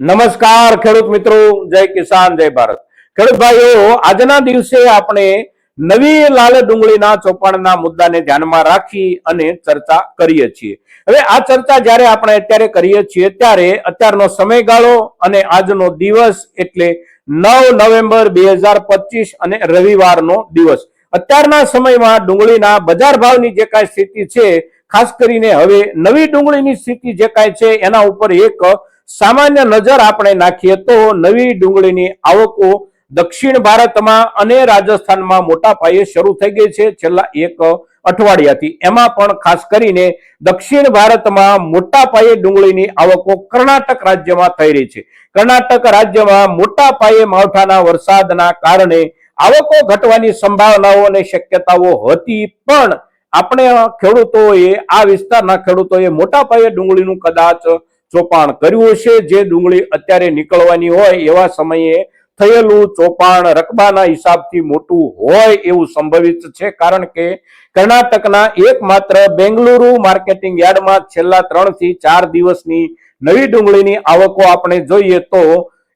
નમસ્કાર, ખેડૂત મિત્રો, જય કિસાન, જય ભારત. ખેડૂત ભાઈઓ, આજના દિવસે આપણે નવી લાલ ડુંગળીના ચોપાણના મુદ્દાને ધ્યાનમાં રાખી અને ચર્ચા કરીએ છીએ. હવે આ ચર્ચા જ્યારે આપણે અત્યારે કરીએ છીએ, ત્યારે અત્યારનો સમયગાળો અને આજનો દિવસ એટલે નવ નવેમ્બર બે હજાર પચીસ અને રવિવારનો દિવસ. અત્યારના સમયમાં ડુંગળીના બજાર ભાવની જે કાંઈ સ્થિતિ છે, ખાસ કરીને હવે નવી ડુંગળીની સ્થિતિ જે કાંઈ છે, એના ઉપર એક સામાન્ય નજર આપણે નાખીએ તો નવી ડુંગળીની આવકો દક્ષિણ ભારતમાં અને રાજસ્થાનમાં મોટા પાયે શરૂ થઈ ગઈ છેલ્લા એક અઠવાડિયાથી એમાં પણ ખાસ કરીને દક્ષિણ ભારતમાં મોટા પાયે ડુંગળીની આવકો કર્ણાટક રાજ્યમાં થઈ રહી છે. કર્ણાટક રાજ્યમાં મોટા પાયે માવઠાના વરસાદના કારણે આવકો ઘટવાની સંભાવનાઓ અને શક્યતાઓ હતી પણ આપણે ખેડૂતોએ, આ વિસ્તારના ખેડૂતોએ મોટા પાયે ડુંગળીનું કદાચ ચોપાણ કર્યું છે જે ડુંગળી અત્યારે નીકળવાની હોય એવા સમયે થયેલું ચોપાણ રકબાના હિસાબથી મોટું હોય એવું સંભવિત છે, કારણ કે કર્ણાટકના એકમાત્ર બેંગલુરુ માર્કેટિંગ યાર્ડમાં છેલ્લા ત્રણથી ચાર દિવસની નવી ડુંગળીની આવકો આપણે જોઈએ તો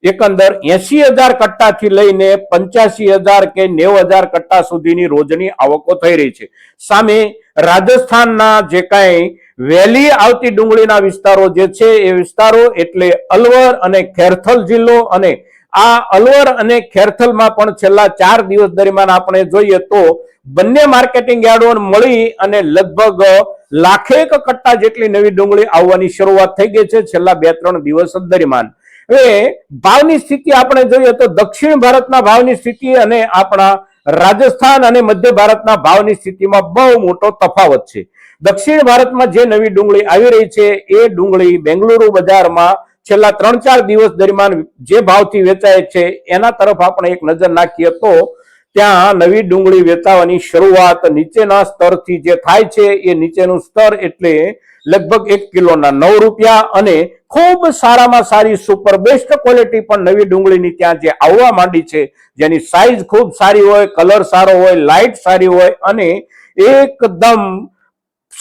એકંદર એસી હજાર કટ્ટાથી લઈને પંચ્યાસી હજાર કે નેવ હજાર કટ્ટા સુધીની રોજની આવકો થઈ રહી છે. સામે રાજસ્થાનના જે કાંઈ વેલી આવતી ડુંગળીના વિસ્તારો જે છે એ વિસ્તારો એટલે અલવર અને ખેરથલ જિલ્લો અને આ અલવર અને ખેરથલમાં પણ છેલ્લા ચાર દિવસ દરમિયાન આપણે જોઈએ તો બંને માર્કેટિંગ યાર્ડો મળી અને લગભગ લાખેક કટ્ટા જેટલી નવી ડુંગળી આવવાની શરૂઆત થઈ ગઈ છે છેલ્લા બે ત્રણ દિવસ દરમિયાન. હવે ભાવની સ્થિતિ આપણે જોઈએ તો દક્ષિણ ભારતના ભાવની સ્થિતિ અને આપણા રાજસ્થાન અને મધ્ય ભારતના ભાવની સ્થિતિમાં બહુ મોટો તફાવત છે. દક્ષિણ ભારતમાં જે નવી ડુંગળી આવી રહી છે, એ ડુંગળી બેંગલુરુ બજારમાં છેલ્લા ત્રણ ચાર દિવસ દરમિયાન જે ભાવથી વેચાય છે, એના તરફ આપણે એક નજર નાખીએ તો ત્યાં નવી ડુંગળી વેચાવાની શરૂઆત નીચેના સ્તરથી જે થાય છે, એ નીચેનું સ્તર એટલે લગભગ એક કિલોના નવ રૂપિયા અને ખૂબ સારામાં સારી સુપર બેસ્ટ ક્વોલિટી પણ નવી ડુંગળીની ત્યાં જે આવવા માંડી છે, જેની સાઈઝ ખૂબ સારી હોય કલર સારો હોય લાઇટ સારી હોય અને એકદમ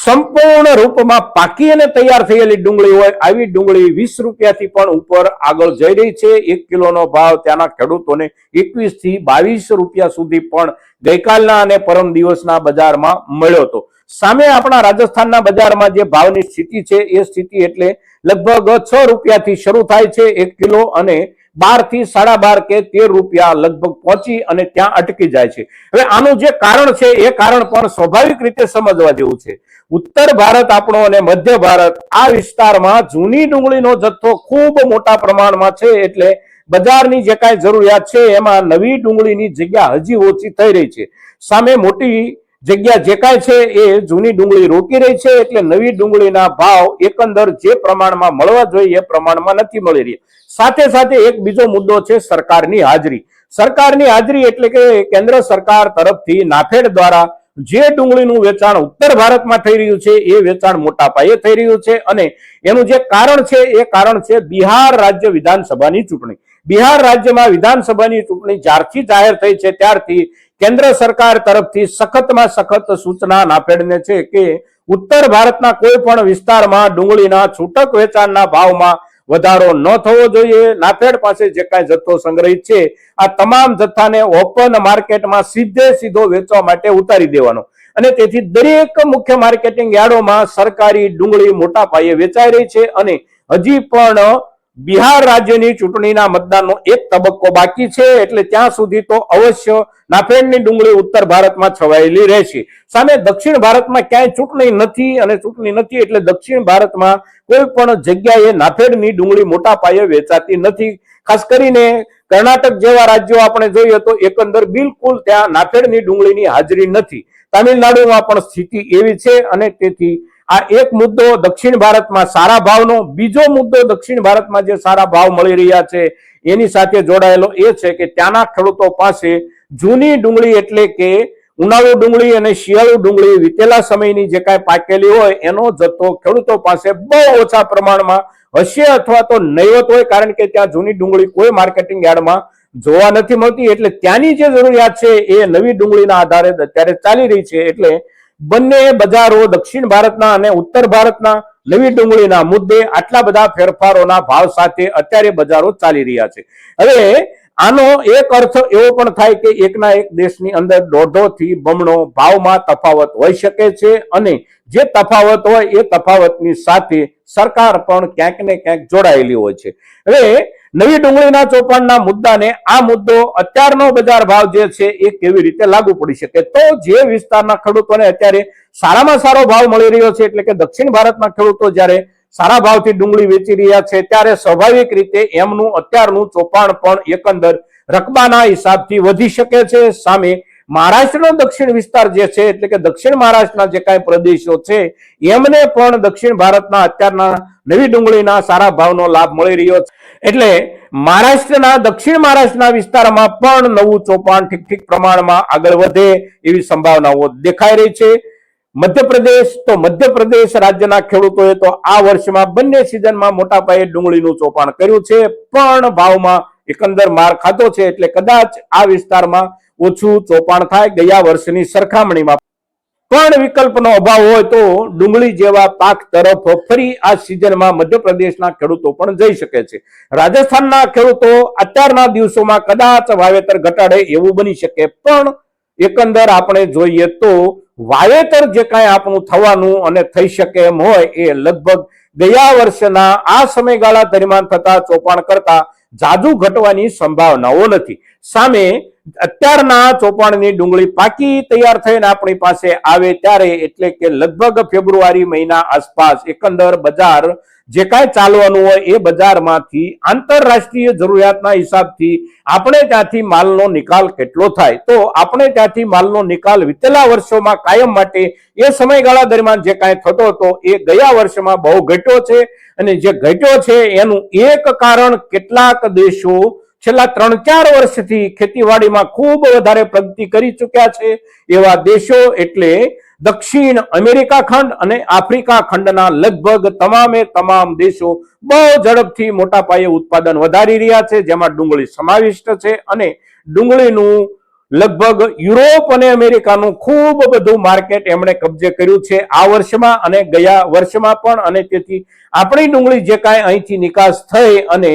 સંપૂર્ણ રૂપમાં પાકી અને તૈયાર થયેલી ડુંગળી હોય, આવી ડુંગળી વીસ રૂપિયાથી પણ ઉપર આગળ જઈ રહી છે. એક કિલોનો ભાવ ત્યાંના ખેડૂતોને એકવીસથી બાવીસ રૂપિયા સુધી પણ ગઈકાલના અને પરમ દિવસના બજારમાં મળ્યો હતો. સામે આપણા રાજસ્થાનના બજારમાં જે ભાવની સ્થિતિ છે, એ સ્થિતિ એટલે લગભગ છ રૂપિયાથી શરૂ થાય છે, એક કિલો અને બારથી સાડા બાર કે તેર રૂપિયા લગભગ પહોંચી અને ત્યાં અટકી જાય છે. હવે આનું જે કારણ છે, એ કારણ પણ સ્વાભાવિક રીતે સમજવા જેવું છે. ઉત્તર ભારત આપણો અને મધ્ય ભારત આ વિસ્તારમાં જૂની ડુંગળીનો જથ્થો ખૂબ મોટા પ્રમાણમાં છે એટલે બજારની જે કાંઈ જરૂરિયાત છે, એમાં નવી ડુંગળીની જગ્યા હજી ઓછી થઈ રહી છે. સામે મોટી જગ્યા જે કાંઈ છે એ જૂની ડુંગળી રોકી રહી છે, એટલે નવી ડુંગળીના ભાવ એકંદર જે પ્રમાણમાં મળવા જોઈએ એ પ્રમાણમાં નથી મળી રહી સાથે સાથે એક બીજો મુદ્દો છે સરકારની હાજરી. સરકારની હાજરી એટલે કે કેન્દ્ર સરકાર તરફથી નાફેડ દ્વારા જે ડુંગળીનું વેચાણ ઉત્તર ભારતમાં થઈ રહ્યું છે, એ વેચાણ મોટા પાયે થઈ રહ્યું છે અને એનું જે કારણ છે, એ કારણ છે બિહાર રાજ્ય વિધાનસભાની ચૂંટણી. બિહાર રાજ્યમાં વિધાનસભાની ચૂંટણી જ્યારથી જાહેર થઈ છે, ત્યારથી કેન્દ્ર સરકાર તરફથી સખતમાં સખત સૂચના નાફેડને છે કે ઉત્તર ભારતના કોઈ પણ વિસ્તારમાં ડુંગળીના છૂટક વેચાણના ભાવમાં વધારો ન થવો જોઈએ. નાફેડ પાસે જે કાંઈ જથ્થો સંગ્રહિત છે, આ તમામ જથ્થાને ઓપન માર્કેટમાં સીધે સીધો વેચવા માટે ઉતારી દેવાનો. અને તેથી દરેક મુખ્ય માર્કેટિંગ યાર્ડોમાં સરકારી ડુંગળી મોટા પાયે વેચાઈ રહી છે અને હજી પણ બિહાર રાજ્યની ચૂંટણીના મતદાનનો એક તબક્કો બાકી છે એટલે ત્યાં સુધી તો અવશ્ય નાફેડની ડુંગળી ઉત્તર ભારતમાં છવાયેલી રહેશે. સામે દક્ષિણ ભારતમાં ક્યાંય ચૂંટણી નથી અને ચૂંટણી નથી એટલે દક્ષિણ ભારતમાં કોઈ પણ જગ્યાએ નાફેડની ડુંગળી મોટા પાયે વેચાતી નથી. ખાસ કરીને કર્ણાટક જેવા રાજ્યો આપણે જોઈએ તો એકંદર બિલકુલ ત્યાં નાફેડની ડુંગળીની હાજરી નથી. તામિલનાડુમાં પણ સ્થિતિ એવી છે અને તેથી આ એક મુદ્દો દક્ષિણ ભારતમાં સારા ભાવનો, બીજો મુદ્દો દક્ષિણ ભારતમાં જે સારા ભાવ મળી રહ્યા છે, એની સાથે જોડાયેલો એ છે કે ત્યાંના ખેડૂતો પાસે જૂની ડુંગળી એટલે કે ઉનાળુ ડુંગળી અને શિયાળુ ડુંગળી વીતેલા સમયની જે કાંઈ પાકેલી હોય, એનો જથ્થો ખેડૂતો પાસે બહુ ઓછા પ્રમાણમાં હશે અથવા તો નહીવત હોય, કારણ કે ત્યાં જૂની ડુંગળી કોઈ માર્કેટિંગ યાર્ડમાં જોવા નથી મળતી. એટલે ત્યાંની જે જરૂરિયાત છે એ નવી ડુંગળીના આધારે અત્યારે ચાલી રહી છે. એટલે બંને બજારો દક્ષિણ ભારતના અને ઉત્તર ભારતના નવી ડુંગળીના મુદ્દે આટલા બધા ફેરફારોના ભાવ સાથે અત્યારે બજારો ચાલી રહ્યા છે. હવે આનો એક અર્થ એવો પણ થાય કે એકના એક દેશની અંદર દોઢો થી બમણો ભાવમાં તફાવત હોઈ શકે છે અને જે તફાવત હોય એ તફાવતની સાથે સરકાર પણ ક્યાંક ને ક્યાંક જોડાયેલી હોય છે. હવે નવી ડુંગળીના ચોપાણના મુદ્દાને આ મુદ્દો અત્યારનો બજાર ભાવ જે છે એ કેવી રીતે લાગુ પડી શકે? તો જે વિસ્તારના ખેડૂતોને અત્યારે સારામાં સારો ભાવ મળી રહ્યો છે, એટલે કે દક્ષિણ ભારતના ખેડૂતો જ્યારે સારા ભાવથી ડુંગળી વેચી રહ્યા છે, ત્યારે સ્વાભાવિક રીતે એમનું અત્યારનું ચોપાણ પણ એકંદર રકબાના હિસાબથી વધી શકે છે. સામે મહારાષ્ટ્રનો દક્ષિણ વિસ્તાર જે છે, એટલે કે દક્ષિણ મહારાષ્ટ્રના જે કાંઈ પ્રદેશો છે, એમને પણ દક્ષિણ ભારતના અત્યારના નવી ડુંગળીના સારા ભાવનો લાભ મળી રહ્યો છે. એટલે મહારાષ્ટ્રના, દક્ષિણ મહારાષ્ટ્રના વિસ્તારમાં પણ નવું ચોપાણ ઠીક ઠીક પ્રમાણમાં આગળ વધે એવી સંભાવનાઓ દેખાઈ રહી છે. મધ્યપ્રદેશ તો મધ્યપ્રદેશ રાજ્યના ખેડૂતોએ તો આ વર્ષમાં બંને સિઝનમાં મોટા પાયે ડુંગળીનું ચોપાણ કર્યું છે, પણ ભાવમાં એકંદર માર ખાધો છે. એટલે કદાચ આ વિસ્તારમાં ઓછું ચોપાણ થાય ગયા વર્ષની સરખામણીમાં. પણ વિકલ્પનો અભાવ હોય તો ડુંગળી જેવા પાક તરફ ફરી આ સિઝનમાં મધ્યપ્રદેશના ખેડૂતો પણ જઈ શકે છે. રાજસ્થાનના ખેડૂતો અત્યારના દિવસોમાં કદાચ વાવેતર ઘટાડે એવું બની શકે, પણ એકંદર આપણે જોઈએ તો વાવેતર જે કાંઈ આપણું થવાનું અને થઈ શકે એમ હોય એ લગભગ ગયા વર્ષના આ સમયગાળા દરમિયાન થતા ચોપાણ કરતા જાજુ ઘટવાની સંભાવનાઓ નથી. સામે અત્યારના ચોપાણની ડુંગળી પાકી તૈયાર થઈને આપણી પાસે આવે ત્યારે એટલે કે લગભગ ફેબ્રુઆરી મહિના આસપાસ એકંદર બજાર જે કાંઈ ચાલવાનું હોય એ બજારમાંથી આંતરરાષ્ટ્રીય જરૂરિયાતના હિસાબથી આપણે ત્યાંથી માલનો નિકાલ કેટલો થાય? તો આપણે ત્યાંથી માલનો નિકાલ વિતેલા વર્ષોમાં કાયમ માટે એ સમયગાળા દરમિયાન જે કાંઈ થતો હતો એ ગયા વર્ષમાં બહુ ઘટ્યો છે. અને જે ઘટ્યો છે એનું એક કારણ કેટલાક દેશો છેલ્લા ત્રણ ચાર વર્ષથી ખેતીવાડીમાં ખૂબ વધારે પ્રગતિ કરી ચૂક્યા છે એવા દેશો એટલે દક્ષિણ અમેરિકા ખંડ અને આફ્રિકા ખંડના લગભગ તમામે તમામ દેશો બહુ ઝડપથી મોટા પાયે ઉત્પાદન વધારી રહ્યા છે, જેમાં ડુંગળી સમાવિષ્ટ છે અને ડુંગળીનું લગભગ યુરોપ અને અમેરિકાનું ખૂબ બધું માર્કેટ એમણે કબજે કર્યું છે આ વર્ષમાં અને ગયા વર્ષમાં પણ અને તેથી આપણી ડુંગળી જે કાંઈ અહીંથી નિકાસ થઈ અને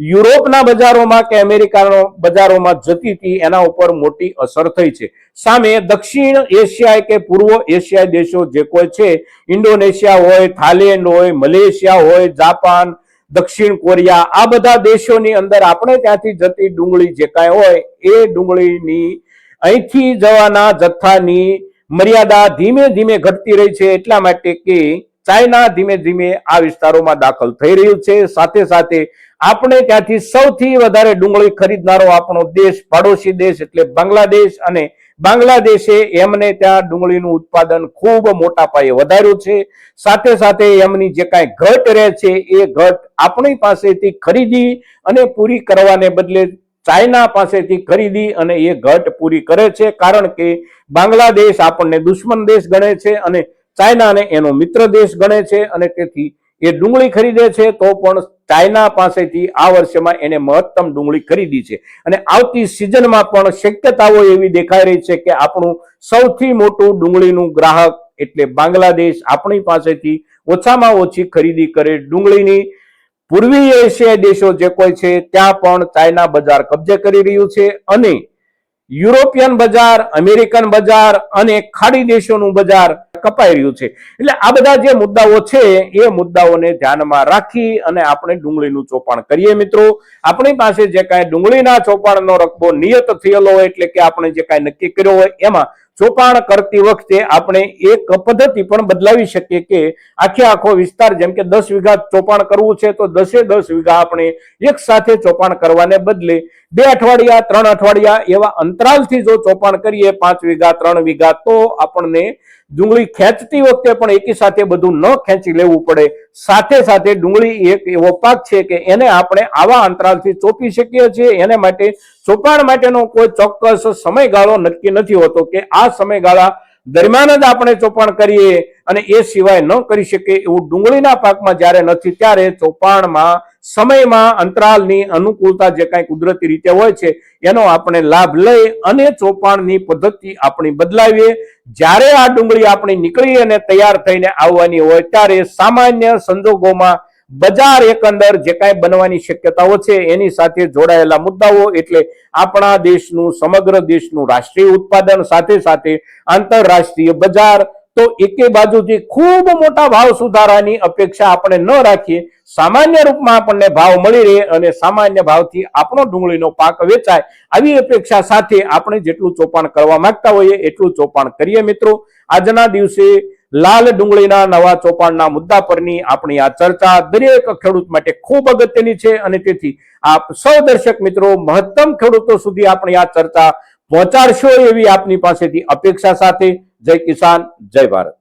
યુરોપના બજારોમાં કે અમેરિકાના બજારોમાં જતી હતી, એના ઉપર મોટી અસર થઈ છે. સામે દક્ષિણ એશિયા કે પૂર્વ એશિયાઈ દેશો જે કોઈ છે, ઇન્ડોનેશિયા હોય, થાઇલેન્ડ હોય, મલેશિયા હોય, જાપાન, દક્ષિણ કોરિયા, આ બધા દેશોની અંદર આપણે ત્યાંથી જતી ડુંગળી જે કાંઈ હોય, એ ડુંગળીની અહીંથી જવાના જથ્થાની મર્યાદા ધીમે ધીમે ઘટતી રહી છે, એટલા માટે કે ચાઇના ધીમે ધીમે આ વિસ્તારોમાં દાખલ થઈ રહ્યું છે. સાથે સાથે આપણે ત્યાંથી સૌથી વધારે ડુંગળી ખરીદનારો આપણો દેશ, પાડોશી દેશ એટલે બાંગ્લાદેશ અને બાંગ્લાદેશે એમને ત્યાં ડુંગળીનું ઉત્પાદન ખૂબ મોટા પાયે વધાર્યું છે. સાથે સાથે એમની જે કાંઈ ઘટ રહે છે એ ઘટ આપણી પાસેથી ખરીદી અને પૂરી કરવાને બદલે ચાઇના પાસેથી ખરીદી અને એ ઘટ પૂરી કરે છે. કારણ કે બાંગ્લાદેશ આપણને દુશ્મન દેશ ગણે છે અને ચાઇનાને એનો મિત્ર દેશ ગણે છે અને તેથી એ ડુંગળી ખરીદે છે, તો પણ ચાઇના પાસેથી આ વર્ષમાં એને મહત્તમ ડુંગળી ખરીદી છે. અને આવતી સિઝનમાં પણ શક્યતાઓ એવી દેખાઈ રહી છે કે આપણું સૌથી મોટું ડુંગળીનું ગ્રાહક એટલે બાંગ્લાદેશ આપણી પાસેથી ઓછામાં ઓછી ખરીદી કરે ડુંગળીની. પૂર્વીય એશિયાઈ દેશો જે કોઈ છે, ત્યાં પણ ચાઇના બજાર કબજે કરી રહ્યું છે અને યુરોપિયન બજાર, અમેરિકન બજાર અને ખાડી દેશોનું બજાર કપાઈ રહ્યું છે. એટલે આ બધા જે મુદ્દાઓ છે, એ મુદ્દાઓને ધ્યાનમાં રાખી અને આપણે ડુંગળીનું ચોપાણ કરીએ મિત્રો. આપણી પાસે જે કાંઈ ડુંગળીના ચોપાણનો રકબો નિયત થયેલો હોય, એટલે કે આપણે જે કાંઈ નક્કી કર્યો હોય, એમાં ચોપાણ કરતી વખતે આપણે એક પદ્ધતિ પણ બદલાવી શકીએ કે આખે આખો વિસ્તાર જેમ કે દસ વીઘા ચોપાણ કરવું છે તો દસે દસ વીઘા આપણે એક સાથે ચોપાણ કરવાને બદલે બે અઠવાડિયા, ત્રણ અઠવાડિયા એવા અંતરાલથી જો ચોપાણ કરીએ, પાંચ વીઘા, ત્રણ વીઘા, તો આપણને ડુંગળી ખેંચતી વખતે પણ એકી સાથે બધું ન ખેંચી લેવું પડે. સાથે સાથે ડુંગળી એક એવો પાક છે કે એને આપણે આવા અંતરાલથી ચોપી શકીએ છીએ. એને માટે ચોપાણ માટેનો કોઈ ચોક્કસ સમયગાળો નક્કી નથી હોતો કે આ સમયગાળા દરમિયાન જ આપણે ચોપાણ કરીએ અને એ સિવાય ન કરી શકીએ એવું ડુંગળીના પાકમાં જ્યારે નથી, ત્યારે ચોપાણમાં સમયમાં અંતરાલની અનુકૂળતા જે કાંઈ કુદરતી રીતે હોય છે, એનો આપણે લાભ લઈ અને ચોપાણની પદ્ધતિ આપણી બદલાવીએ. જ્યારે આ ડુંગળી આપણી નીકળી અને તૈયાર થઈને આવવાની હોય, ત્યારે સામાન્ય સંજોગોમાં બજાર એકંદર જે કાંઈ બનવાની શક્યતાઓ છે, એની સાથે જોડાયેલા મુદ્દાઓ એટલે આપણા દેશનું, સમગ્ર દેશનું રાષ્ટ્રીય ઉત્પાદન સાથે સાથે આંતરરાષ્ટ્રીય બજાર તો એકે બાજુથી ખૂબ મોટા ભાવ સુધારાની અપેક્ષા આપણે ન રાખીએ, સામાન્ય રૂપમાં આપણને ભાવ મળી રહે અને સામાન્ય ભાવથી આપણો ડુંગળીનો પાક વેચાય, આવી અપેક્ષા સાથે આપણે જેટલું ચોપાણ કરવા માંગતા હોઈએ એટલું ચોપાણ કરીએ મિત્રો. આજના દિવસે લાલ ડુંગળીના નવા ચોપાણના મુદ્દા પરની આપણી આ ચર્ચા દરેક ખેડૂત માટે ખૂબ અગત્યની છે અને તેથી આપ સૌ દર્શક મિત્રો મહત્તમ ખેડૂતો સુધી આપણી આ ચર્ચા પહોંચાડશો એવી આપની પાસેથી અપેક્ષા સાથે જય કિસાન જય ભારત.